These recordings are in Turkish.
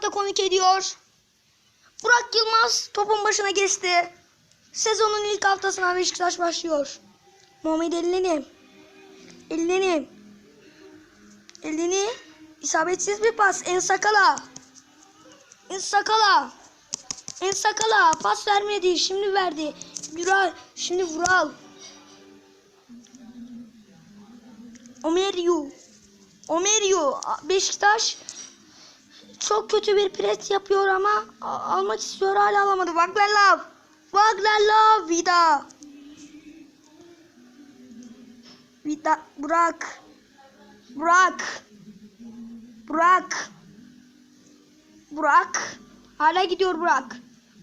hafta konuk ediyor. Burak Yılmaz topun başına geçti. Sezonun ilk haftasına Beşiktaş başlıyor. Muhammed Elneni. Elneni. Elneni. İsabetsiz bir pas. Ensakala. Ensakala. Ensakala. Pas vermedi. Şimdi verdi. Vural. Şimdi Vural. Omeryu. Omeryu. Beşiktaş çok kötü bir pres yapıyor ama almak istiyor hala alamadı. Vaglarlav. Vaglarlav. Vida. Vida. Burak. Burak. Burak. Burak. Hala gidiyor Burak.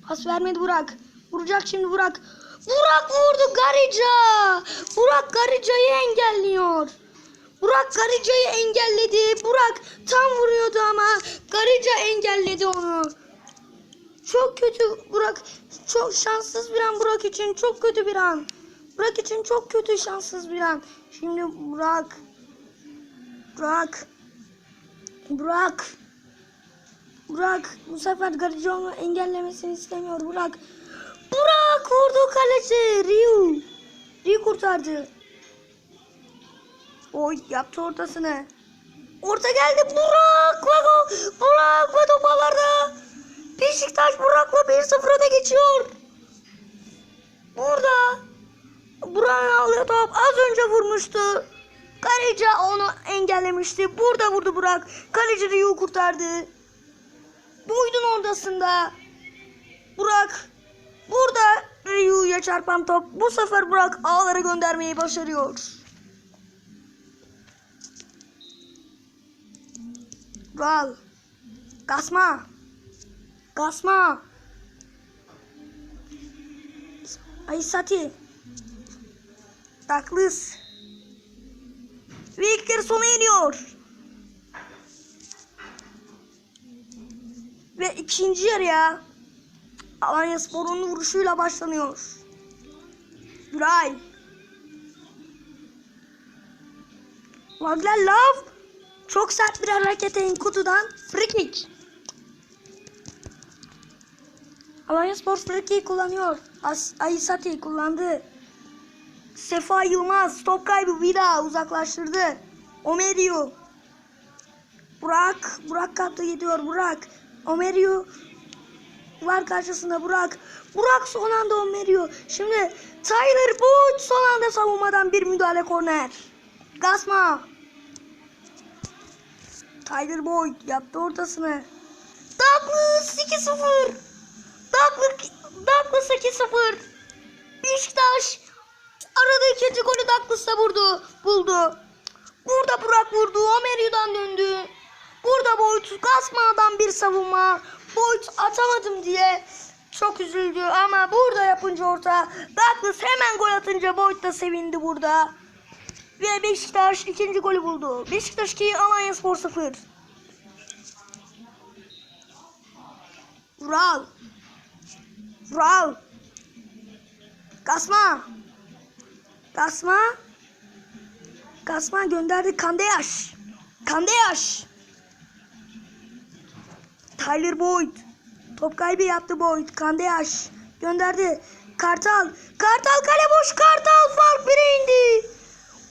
Pas vermedi Burak. Vuracak şimdi Burak. Burak vurdu Garica. Burak Garica'yı engelliyor. Burak Garica'yı engelledi. Burak tam vuruyordu ama Garica engelledi onu. Çok kötü Burak. Çok şanssız bir an Burak için. Çok kötü bir an. Burak için çok kötü şanssız bir an. Şimdi Burak. Burak. Burak. Burak bu sefer Garica onu engellemesini istemiyor Burak. Burak vurdu kaleci. Riu. Riu kurtardı. Oy yaptı ortasını. Orta geldi Burak ve gol. Burak ve top ağlarda. Beşiktaş Burak'la 1-0 öne geçiyor. Burada. Burak'ın alıyor top. Az önce vurmuştu. Kaleci onu engellemişti. Burada vurdu Burak. Kaleci Riyu kurtardı. Boydun ortasında. Burak. Burada Riyu'ya çarpan top. Bu sefer Burak ağlara göndermeyi başarıyor. Val. Kasma. Kasma. Aysati. Taklız. Victor sona iniyor. Ve ikinci yarıya Alanya Spor'un vuruşuyla başlanıyor. Güray. Wagner Love. Çok sert bir hareket Enkudu'dan. Free kick. Alanya Spor free kullanıyor. As Aysati kullandı. Sefa Yılmaz top kaybı Vida uzaklaştırdı. Omeriu. Burak. Burak kaptı gidiyor Burak. Omeriu var karşısında Burak. Burak son anda Omeriu. Şimdi Tyler Booth son anda savunmadan bir müdahale korner. Gasma. Tyler Boyd yaptı ortasını. Douglas 2-0. Douglas, Douglas 2-0. Beşiktaş aradığı ikinci golü Douglas'ta vurdu. Buldu. Burada Burak vurdu. Ameri'den döndü. Burada Boyd Gasma'dan bir savunma. Boyd atamadım diye çok üzüldü ama burada yapınca orta Douglas hemen gol atınca Boyd da sevindi burada. Ve Beşiktaş ikinci golü buldu. Beşiktaş 2, Alanya Spor 0. Vural. Vural. Kasma. Kasma. Kasma gönderdi Kandeyaş. Kandeyaş. Tyler Boyd. Top kaybı yaptı Boyd. Kandeyaş. Gönderdi. Kartal. Kartal kale boş. Kartal fark bire indi.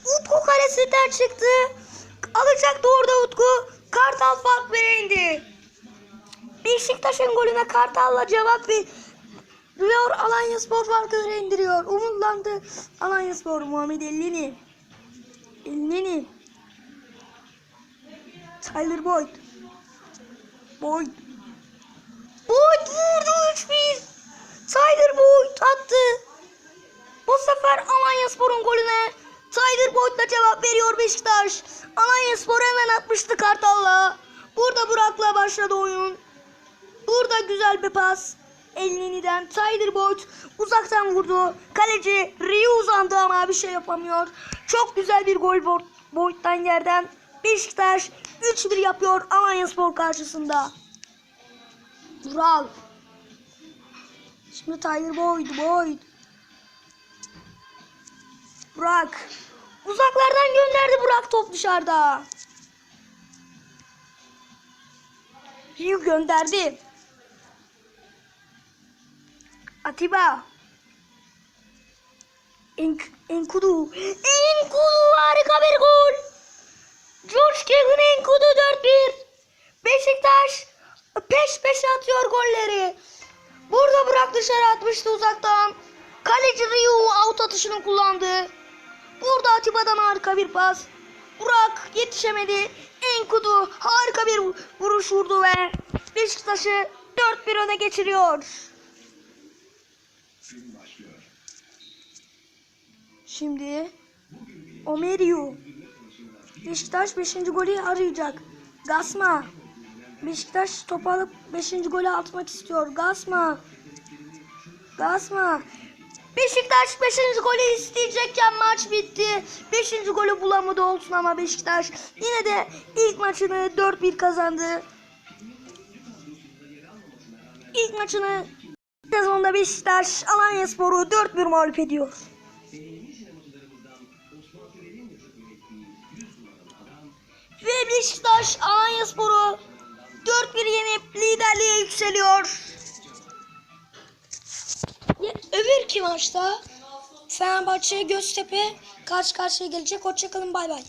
Utku kalesinden çıktı. Alacaktı orada Utku. Kartal fark bire indi. Beşiktaş'ın golüne Kartal'la cevap ver- veriyor. Alanya Spor farkı indiriyor. Umutlandı. Alanya Spor Muhammed Elneni. Elneni. Tyler Boyd. Boyd. Boyd vurdu 3-1. Tyler Boyd attı. Bu sefer Alanya Spor'un golüne Tyler Boyd'la cevap veriyor Beşiktaş. Alanya Spor hemen atmıştı Kartal'la. Burada Burak'la başladı oyun. Burada güzel bir pas. Elneni'den Tyler Boyd uzaktan vurdu. Kaleci Rio uzandı ama bir şey yapamıyor. Çok güzel bir gol Bo- Boyd'dan yerden. Beşiktaş 3-1 yapıyor Alanya Spor karşısında. Vural. Şimdi Tyler Boyd. Boyd. Burak. Uzaklardan gönderdi Burak top dışarıda. Riu gönderdi. Atiba. Enk Enkudu. Enkudu harika bir gol. George Kevin Enkudu 4-1. Beşiktaş peş peşe atıyor golleri. Burada Burak dışarı atmıştı uzaktan. Kaleci Riu out atışını kullandı. Burada Atiba'dan harika bir pas. Burak yetişemedi. Enkudu harika bir vuruş vurdu ve Beşiktaş'ı 4-1 öne geçiriyor. Şimdi Omeriu. Beşiktaş 5. golü arayacak. Gasma. Beşiktaş topu alıp 5. golü atmak istiyor. Gasma. Gasma. Beşiktaş 5. golü isteyecekken maç bitti. 5. golü bulamadı olsun ama Beşiktaş yine de ilk maçını 4-1 kazandı. İlk maçını sezonda Beşiktaş Alanyaspor'u 4-1 mağlup ediyor. Ve Beşiktaş Alanyaspor'u 4-1 yenip liderliğe yükseliyor. Öbürki maçta Fenerbahçe Göztepe karşı karşıya gelecek. Hoşçakalın bay bay.